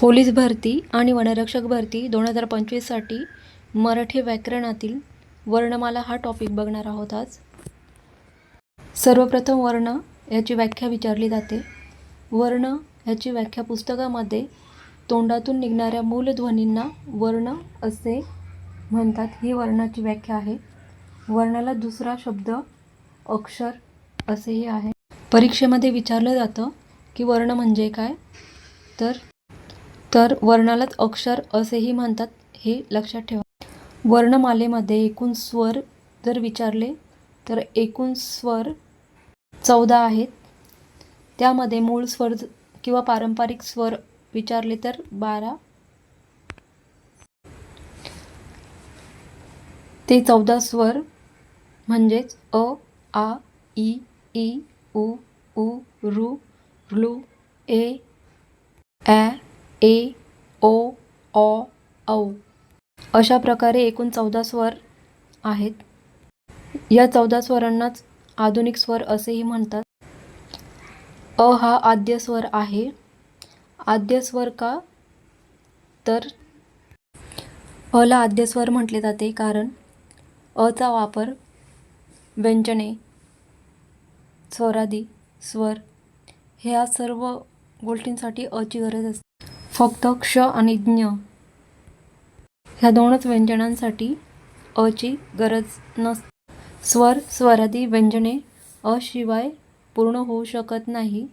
Police भरती आणि वनरक्षक भरती दोन हजार पंचवीससाठी मराठी व्याकरणातील वर्णमाला हा टॉपिक बघणार आहोत आज. सर्वप्रथम वर्ण याची व्याख्या विचारली जाते. वर्ण याची व्याख्या पुस्तकामध्ये तोंडातून निघणाऱ्या मूलध्वनींना वर्ण असे म्हणतात. ही वर्णाची व्याख्या आहे. वर्णाला दुसरा शब्द अक्षर असेही आहे. परीक्षेमध्ये विचारलं जातं की वर्ण म्हणजे काय? तर तर वर्णालाच अक्षर असेही म्हणतात हे लक्षात ठेवा. वर्णमालेमध्ये एकूण स्वर जर विचारले तर एकूण स्वर चौदा आहेत. त्यामध्ये मूळ स्वर किंवा पारंपरिक स्वर विचारले तर बारा. ते चौदा स्वर म्हणजेच अ आ ई ई उ उ ऋ ऋ ए ॲ ए ओ ऑ औ. अशा प्रकारे एकूण चौदा स्वर आहेत. या चौदा स्वरांनाच आधुनिक स्वर असेही म्हणतात. अ हा आद्य स्वर आहे. आद्य स्वर का? तर अला आद्य स्वर म्हटले जाते कारण अचा वापर व्यंजने स्वरादी स्वर ह्या सर्व गोष्टींसाठी अची गरज असते. फक्त क्ष आणि ज्ञ. ह्या दोनच व्यंजनांसाठी अची गरज नस स्वर स्वरादी व्यंजने अशिवाय पूर्ण होऊ शकत नाही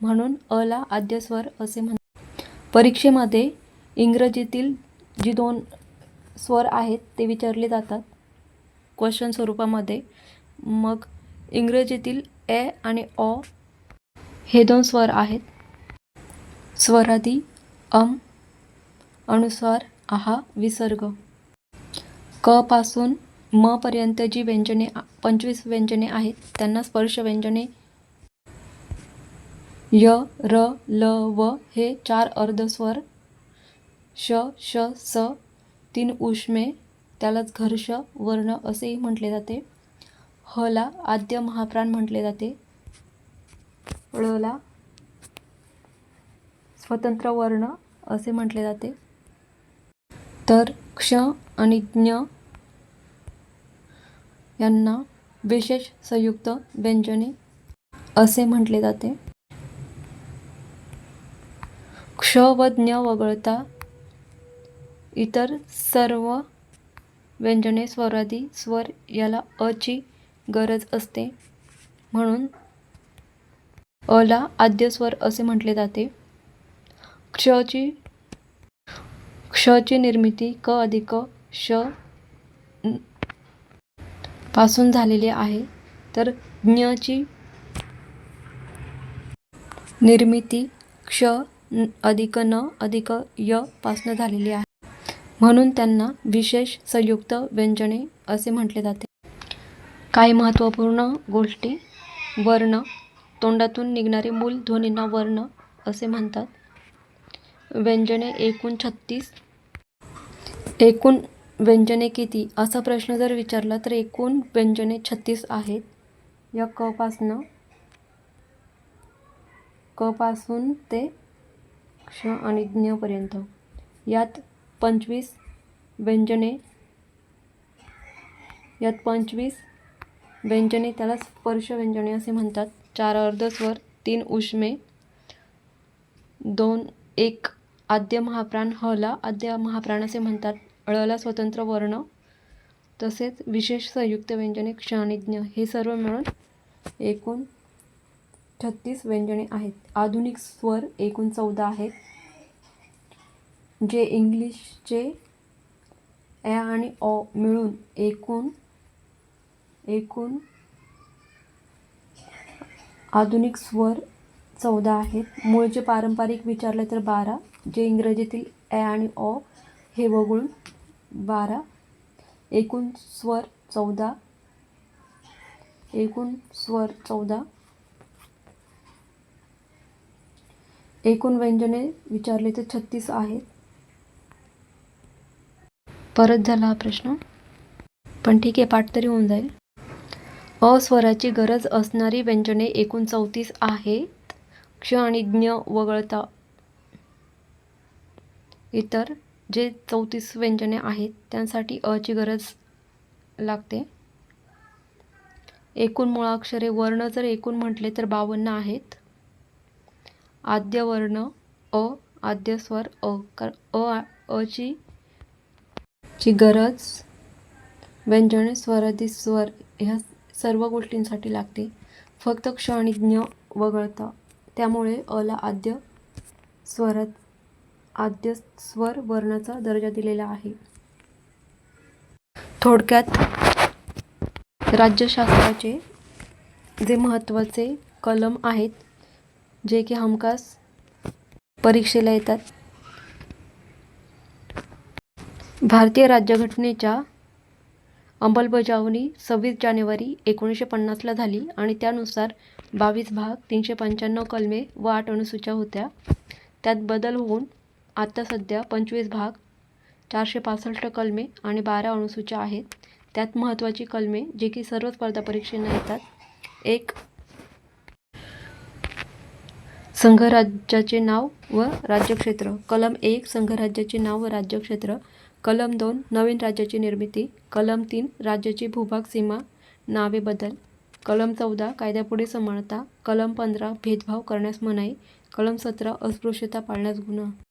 म्हणून अला आद्य स्वर असे म्हणतात परीक्षेमध्ये इंग्रजीतील जी दोन स्वर आहेत ते विचारले जातात. क्वेश्चन स्वरूपामध्ये मग इंग्रजीतील ए आणि ऑ हे दोन स्वर आहेत. स्वरादी अम अनुस्वार आहा विसर्ग. क पासून म पर्यंत जी व्यंजने पंचवीस व्यंजने आहेत त्यांना स्पर्श व्यंजने. य र ल व हे चार अर्धस्वर. श श स तीन उष्मे त्यालाच घर्ष वर्ण असेही म्हटले जाते. हला आद्य महाप्राण म्हटले जाते. ळला स्वतंत्र वर्ण असे म्हटले जाते. तर क्ष आणि ज्ञ यांना विशेष संयुक्त व्यंजने असे म्हटले जाते. क्ष व ज्ञ वगळता इतर सर्व व्यंजने स्वरादी स्वर याला अची गरज असते. म्हणून अला आद्य स्वर असे म्हटले जाते. क्षची क्षची निर्मिती क अधिक श पासून झालेली आहे. तर ज्ञची निर्मिती क्ष न- अधिक न अधिक य पासून झालेली आहे. म्हणून त्यांना विशेष संयुक्त व्यंजने असे म्हटले जाते. काही महत्त्वपूर्ण गोष्टी वर्ण तोंडातून निघणारे मूल ध्वनींना वर्ण असे म्हणतात. व्यंजने एकूण छत्तीस. एकूण व्यंजने किती? असा प्रश्न जर विचारला तर एकूण व्यंजने छत्तीस आहेत. या कपासनं कपासून ते क्ष आणि ज्ञपर्यंत यात पंचवीस व्यंजने यात पंचवीस व्यंजने त्याला स्पर्श व्यंजने असे म्हणतात. चार अर्धस्वर तीन उष्मे दोन एक आद्य महाप्राण हला आद्य महाप्राण असे म्हणतात. ळला स्वतंत्र वर्ण तसेच विशेष संयुक्त व्यंजने क्षाणिज्ञ हे सर्व मिळून एकूण छत्तीस व्यंजने आहेत. आधुनिक स्वर एकूण चौदा आहेत जे इंग्लिशचे ॲ आणि ऑ मिळून एकूण एकूण आधुनिक स्वर चौदा आहेत. मूळचे पारंपरिक विचारले तर बारा जे इंग्रजीतील ए आणि ओ हे वगळून बारा एकूण स्वर चौदा एकूण स्वर चौदा एकूण व्यंजने विचारले तर छत्तीस आहेत. परत झाला हा प्रश्न. पण ठीक आहे पाठ तरी होऊन जाईल. अस्वराची गरज असणारी व्यंजने एकूण चौतीस आहेत. क्ष आणि ज्ञ वगळता इतर जे चौतीस व्यंजने आहेत त्यांसाठी अची गरज लागते. एकूण मुळाक्षरे वर्ण जर एकूण म्हटले तर बावन्न आहेत. आद्य वर्ण अ आद्य स्वर अ. कारण अ अची ची गरज व्यंजने स्वरादी स्वर ह्या सर्व गोष्टींसाठी लागते. फक्त क्ष आणि ज्ञ वगळता. त्यामुळे अला आद्य स्वरात आद्य स्वर वर्णाचा दर्जा दिलेला आहे. थोडक्यात राज्यशास्त्राचे जे महत्त्वाचे कलम आहेत जे की हमखास परीक्षेला येतात. भारतीय राज्यघटनेच्या अंमलबजावणी सव्वीस जानेवारी एकोणीसशे पन्नासला झाली आणि त्यानुसार बावीस भाग तीनशे पंच्याण्णव कलमे व आठ अनुसूच्या होत्या. त्यात बदल होऊन आत्ता सध्या पंचवीस भाग चारशे पासष्ट कलमे आणि बारा अणुसूच्या आहेत. त्यात महत्त्वाची कलमे जे की सर्व स्पर्धा परीक्षेंना येतात. एक संघराज्याचे नाव व राज्यक्षेत्र. कलम एक संघराज्याचे नाव व राज्यक्षेत्र. कलम दोन नवीन राज्याची निर्मिती. कलम तीन राज्याची भूभाग सीमा नावे बदल. कलम चौदा कायद्यापुढे समानता. कलम पंधरा भेदभाव करण्यास मनाई. कलम सतरा अस्पृश्यता पाळण्यास गुन्हा.